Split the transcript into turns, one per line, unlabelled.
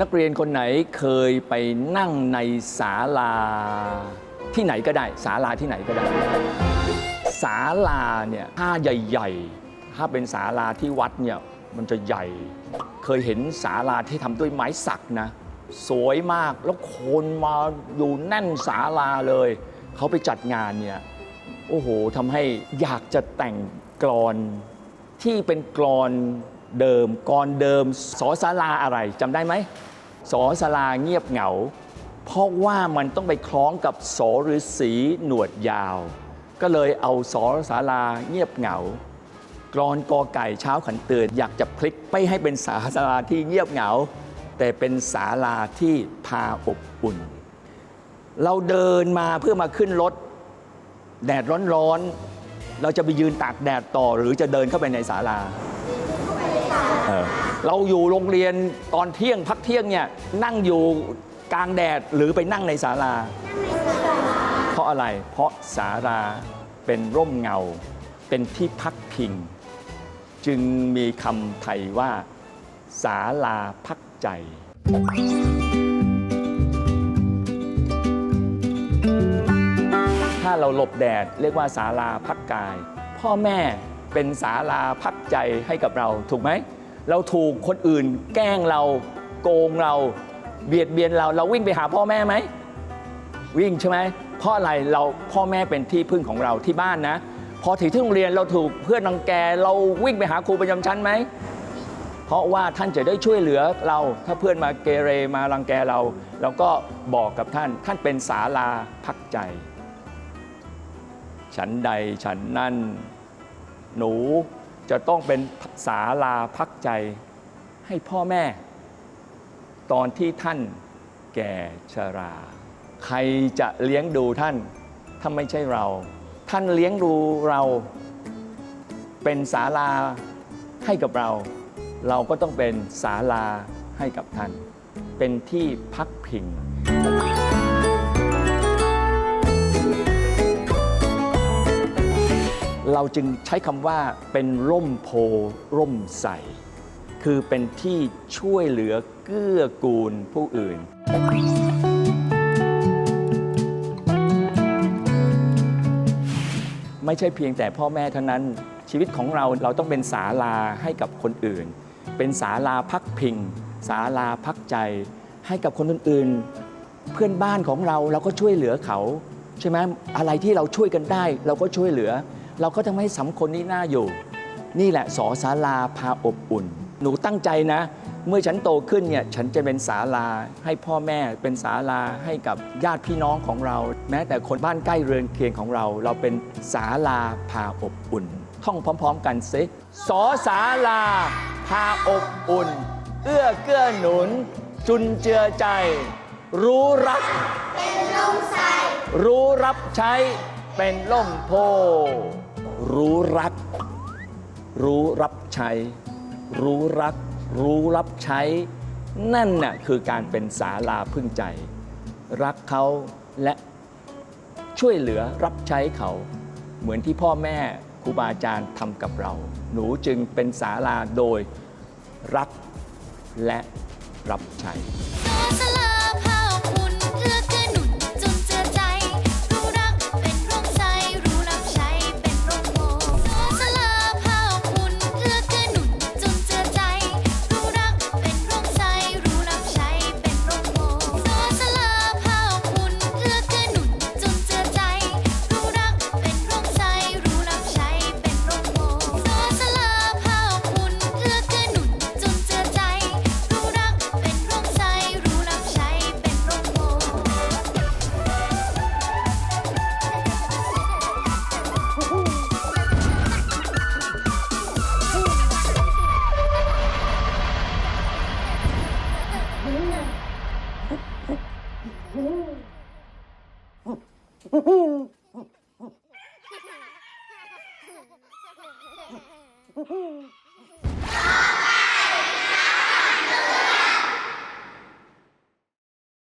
นักเรียนคนไหนเคยไปนั่งในศาลาที่ไหนก็ได้ศาลาที่ไหนก็ได้ศาลาเนี่ยถ้าใหญ่ ๆ ถ้าเป็นศาลาที่วัดเนี่ยมันจะใหญ่ เคยเห็นศาลาที่ทำด้วยไม้สักนะ สวยมากแล้วคนมาอยู่แน่นศาลาเลย เขาไปจัดงานเนี่ยโอ้โหทำให้อยากจะแต่งกลอนที่เป็นกลอน เดิมกลอนเดิมสอศาลาอะไรจำได้ไหมสอศาลาเงียบเหงา เพราะว่ามันต้องไปคล้องกับสอฤาษีหนวดยาว ก็เลยเอาสอศาลาเงียบเหงากรอนกอไก่เช้าขันเตือนอยากจะพลิกไปให้เป็นสาศาลาที่เงียบเหงา แต่เป็นศาลาที่พาอบอุ่น เราเดินมาเพื่อมาขึ้นรถ แดดร้อนๆเราจะไปยืนตากแดดต่อหรือจะเดินเข้าไปในศาลา เออเราอยู่โรงเรียนตอนเที่ยงพักเที่ยงเนี่ยนั่งอยู่กลางแดดหรือไปนั่งในศาลา เพราะอะไร เพราะศาลาเป็นร่มเงา เป็นที่พักพิง จึงมีคำไทยว่าศาลาพักใจถ้าเราหลบแดดเรียกว่าศาลาพักกาย พ่อแม่เป็นศาลาพักใจให้กับเราถูกไหม เราถูกคนอื่น แกล้งเราโกงเรา เบียดเบียนเรา เราวิ่งไปหาพ่อแม่ไหม วิ่งใช่ไหมเพราะอะไรเราพ่อแม่เป็นที่พึ่งของเราที่บ้านนะ พอถึงที่โรงเรียนเราถูกเพื่อนรังแก เราวิ่งไปหาครูประจำชั้นไหมเพราะว่าท่านจะได้ช่วยเหลือเราถ้าเพื่อนมาเกเรมารังแกเรา เราก็บอกกับท่านท่านเป็นศาลาพักใจ ฉันใดฉันนั่น หนู จะต้องเป็นศาลาพักใจให้พ่อแม่ ตอนที่ท่านแก่ชรา ใครจะเลี้ยงดูท่าน ถ้าไม่ใช่เรา ท่านเลี้ยงดูเราเป็นศาลาให้กับเรา เราก็ต้องเป็นศาลาให้กับท่าน เป็นที่พักพิง เราจึงใช้คำว่าเป็นร่มโพร่มใส คือเป็นที่ช่วยเหลือเกื้อกูลผู้อื่น ไม่ใช่เพียงแต่พ่อแม่เท่านั้น ชีวิตของเราเราต้องเป็นศาลาให้กับคนอื่น เป็นศาลาพักพิงศาลาพักใจ ให้กับคนอื่นๆ เพื่อนบ้านของเราเราก็ช่วยเหลือเขา ใช่ไหมอะไรที่เราช่วยกันได้ เราก็ช่วยเหลือ เราก็ทำให้สังคมนี้น่าอยู่ นี่แหละสอศาลาพาอบอุ่น หนูตั้งใจนะ เมื่อฉันโตขึ้นเนี่ยฉันจะเป็นศาลาให้พ่อแม่เป็นศาลาให้กับญาติพี่น้องของเรา แม้แต่คนบ้านใกล้เรือนเคียงของเรา เราเป็นศาลาพาอบอุ่น ท่องพร้อม ๆ กันสิสอศาลาพาอบอุ่น เอื้อเกื้อหนุน จุนเจือใจ รู้รักรู้รับใช้เป็นล่มโพ รู้รัก รู้รับใช้ รู้รัก รู้รับใช้ นั่นน่ะคือการเป็นศาลาพึ่งใจ รักเขาและช่วยเหลือรับใช้เขา เหมือนที่พ่อแม่ครูบาอาจารย์ทำกับเรา หนูจึงเป็นศาลาโดยรักและรับใช้
Mm-hmm.